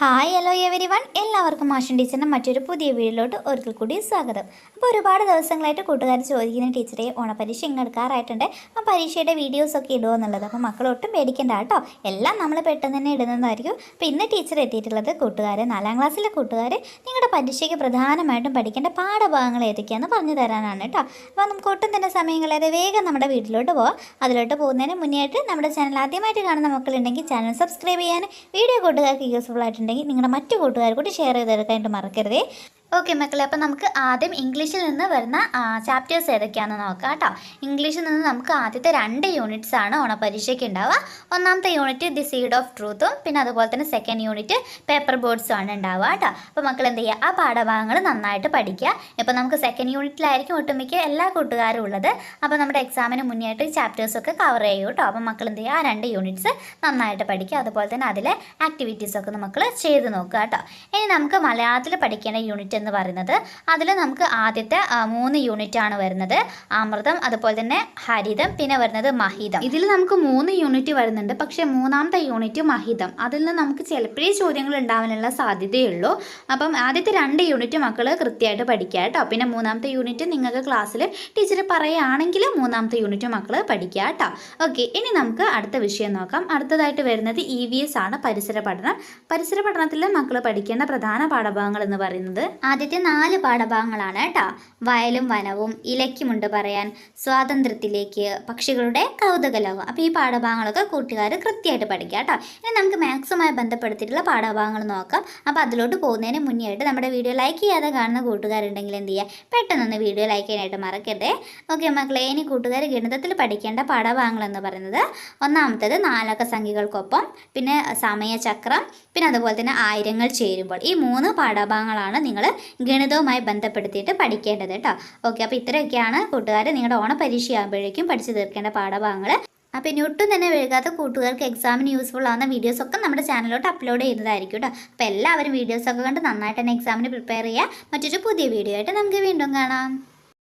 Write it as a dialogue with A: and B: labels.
A: Hi hello every one എല്ലാവർക്കും മാഷൻ ടീച്ചറിന്റെ മറ്റൊരു പുതിയ വീഡിയോയിലോട്ട് ഒരിക്കൽ കൂടി സ്വാഗതം. അപ്പോൾ ഒരുപാട് ദിവസങ്ങളായിട്ട് കൂട്ടുകാർ ചോദിക്കുന്ന ടീച്ചറെ ഓണപരീക്ഷ ഇങ്ങെടുക്കാറായിട്ടുണ്ട് ആ പരീക്ഷയുടെ വീഡിയോസൊക്കെ ഇടുമോ എന്നുള്ളത് അപ്പോൾ മക്കൾ ഒട്ടും പേടിക്കേണ്ട കേട്ടോ. എല്ലാം നമ്മൾ പെട്ടെന്ന് തന്നെ ഇടുന്നതായിരിക്കും. അപ്പോൾ ഇന്ന് ടീച്ചർ എത്തിയിട്ടുള്ളത് കൂട്ടുകാർ നാലാം ക്ലാസ്സിലെ കൂട്ടുകാർ നിങ്ങളുടെ പരീക്ഷയ്ക്ക് പ്രധാനമായിട്ടും പഠിക്കേണ്ട പാഠഭാഗങ്ങൾ ഏതൊക്കെയാണെന്ന് പറഞ്ഞു തരാനാണ് കേട്ടോ. അപ്പോൾ നമുക്ക് ഒട്ടും തന്നെ സമയം കളയാതെ വേഗം നമ്മുടെ വീട്ടിലോട്ട് പോവാം. അതിലോട്ട് പോകുന്നതിന് മുന്നേ ആയിട്ട് നമ്മുടെ ചാനൽ ആദ്യമായിട്ട് കാണുന്ന മക്കളുണ്ടെങ്കിൽ ചാനൽ സബ്സ്ക്രൈബ് ചെയ്യാൻ വീഡിയോ കൂട്ടുകാർക്ക് യൂസ്ഫുൾ ആയിട്ടുണ്ടെങ്കിൽ നിങ്ങളുടെ മറ്റു കൂട്ടുകാർ കൂടി ഷെയർ ചെയ്തെടുക്കാനായിട്ട് മറക്കരുതേ. ഓക്കെ മക്കളെ അപ്പോൾ നമുക്ക് ആദ്യം ഇംഗ്ലീഷിൽ നിന്ന് വരുന്ന ചാപ്റ്റേഴ്സ് ഏതൊക്കെയാണെന്ന് നോക്കാം കേട്ടോ. ഇംഗ്ലീഷിൽ നിന്ന് നമുക്ക് ആദ്യത്തെ രണ്ട് യൂണിറ്റ്സ് ആണ് ഓണപരീക്ഷയ്ക്ക് ഉണ്ടാവുക. ഒന്നാമത്തെ യൂണിറ്റ് ദി സീഡ് ഓഫ് ട്രൂത്തും പിന്നെ അതുപോലെ തന്നെ സെക്കൻഡ് യൂണിറ്റ് പേപ്പർ ബോർഡ്സും ആണ് ഉണ്ടാവുക കേട്ടോ. അപ്പോൾ മക്കൾ എന്ത് ചെയ്യുക? ആ പാഠഭാഗങ്ങൾ നന്നായിട്ട് പഠിക്കുക. ഇപ്പോൾ നമുക്ക് സെക്കൻഡ് യൂണിറ്റിലായിരിക്കും ഒട്ടുമിക്ക എല്ലാ കൂട്ടുകാരും ഉള്ളത്. അപ്പോൾ നമ്മുടെ എക്സാമിന് മുന്നേയായിട്ട് ചാപ്റ്റേഴ്സൊക്കെ കവർ ചെയ്യും കേട്ടോ. അപ്പോൾ മക്കൾ എന്ത് ചെയ്യുക? ആ രണ്ട് യൂണിറ്റ്സ് നന്നായിട്ട് പഠിക്കുക. അതുപോലെ തന്നെ അതിലെ ആക്ടിവിറ്റീസൊക്കെ നമ്മൾ ചെയ്ത് നോക്കുക കേട്ടോ. ഇനി നമുക്ക് മലയാളത്തിൽ പഠിക്കേണ്ട യൂണിറ്റ് എന്ന് പറയുന്നത്. അതിൽ നമുക്ക് ആദ്യത്തെ മൂന്ന് യൂണിറ്റ് ആണ് വരുന്നത്. അമൃതം അതുപോലെ തന്നെ ഹരിതം പിന്നെ വരുന്നത് മഹിതം. ഇതിൽ നമുക്ക് മൂന്ന് യൂണിറ്റ് വരുന്നുണ്ട്. പക്ഷെ മൂന്നാമത്തെ യൂണിറ്റ് മഹിതം. അതിൽ നിന്ന് നമുക്ക് ചിലപ്പോഴേ ചോദ്യങ്ങൾ ഉണ്ടാവാനുള്ള സാധ്യതയുള്ളൂ അപ്പം ആദ്യത്തെ രണ്ട് യൂണിറ്റ് മക്കൾ കൃത്യമായിട്ട് പഠിക്കുക കേട്ടോ. പിന്നെ മൂന്നാമത്തെ യൂണിറ്റ് നിങ്ങൾക്ക് ക്ലാസ്സിൽ ടീച്ചർ പറയുകയാണെങ്കിൽ മൂന്നാമത്തെ യൂണിറ്റ് മക്കൾ പഠിക്കുക കേട്ടോ. ഓക്കെ ഇനി നമുക്ക് അടുത്ത വിഷയം നോക്കാം. അടുത്തതായിട്ട് വരുന്നത് ഇ വി എസ് ആണ് പരിസര പഠനം. പരിസര പഠനത്തിൽ മക്കൾ പഠിക്കേണ്ട പ്രധാന പാഠഭാഗങ്ങൾ എന്ന് പറയുന്നത്? ആദ്യത്തെ നാല് പാഠഭാഗങ്ങളാണ് കേട്ടോ വയലും വനവും ഇലയ്ക്കുമുണ്ട് പറയാൻ സ്വാതന്ത്ര്യത്തിലേക്ക് പക്ഷികളുടെ കൗതുകലോകം. അപ്പോൾ ഈ പാഠഭാഗങ്ങളൊക്കെ കൂട്ടുകാർ കൃത്യമായിട്ട് പഠിക്കുക കേട്ടോ ഇനി നമുക്ക് മാത്സുമായി ബന്ധപ്പെടുത്തിയിട്ടുള്ള പാഠഭാഗങ്ങൾ നോക്കാം. അപ്പോൾ അതിലോട്ട് പോകുന്നതിന് മുന്നേ ആയിട്ട് നമ്മുടെ വീഡിയോ ലൈക്ക് ചെയ്യാതെ കാണുന്ന കൂട്ടുകാരുണ്ടെങ്കിൽ എന്ത് ചെയ്യുക പെട്ടെന്നൊന്ന് വീഡിയോ ലൈക്ക് ചെയ്യാനായിട്ട് മറക്കരുതേ. ഓക്കെ മക്കളെ ഇനി കൂട്ടുകാർ ഗണിതത്തിൽ പഠിക്കേണ്ട പാഠഭാഗങ്ങൾ എന്ന് പറയുന്നത് ഒന്നാമത്തേത് നാലക്ക സംഖ്യകൾക്കൊപ്പം പിന്നെ സമയചക്രം പിന്നെ അതുപോലെ തന്നെ ആയിരങ്ങൾ ചേരുമ്പോൾ. ഈ മൂന്ന് പാഠഭാഗങ്ങളാണ് നിങ്ങൾ ഗണിതവുമായി ബന്ധപ്പെടുത്തിയിട്ട് പഠിക്കേണ്ടത് കേട്ടോ ഓക്കെ അപ്പോൾ ഇത്രയൊക്കെയാണ് കൂട്ടുകാർ നിങ്ങളുടെ ഓണപരീക്ഷയാകുമ്പോഴേക്കും പഠിച്ചു തീർക്കേണ്ട പാഠഭാഗങ്ങൾ അപ്പോൾ ഇനി ഒട്ടും തന്നെ വൈകാത്ത കൂട്ടുകാർക്ക് എക്സാമിന് യൂസ്ഫുൾ ആവുന്ന വീഡിയോസൊക്കെ നമ്മുടെ ചാനലിലോട്ട് അപ്ലോഡ് ചെയ്യുന്നതായിരിക്കും കേട്ടോ അപ്പോൾ എല്ലാവരും വീഡിയോസൊക്കെ കണ്ട് നന്നായിട്ട് തന്നെ എക്സാമിന് പ്രിപ്പയർ ചെയ്യുക. മറ്റൊരു പുതിയ വീഡിയോ ആയിട്ട് നമുക്ക് വീണ്ടും കാണാം.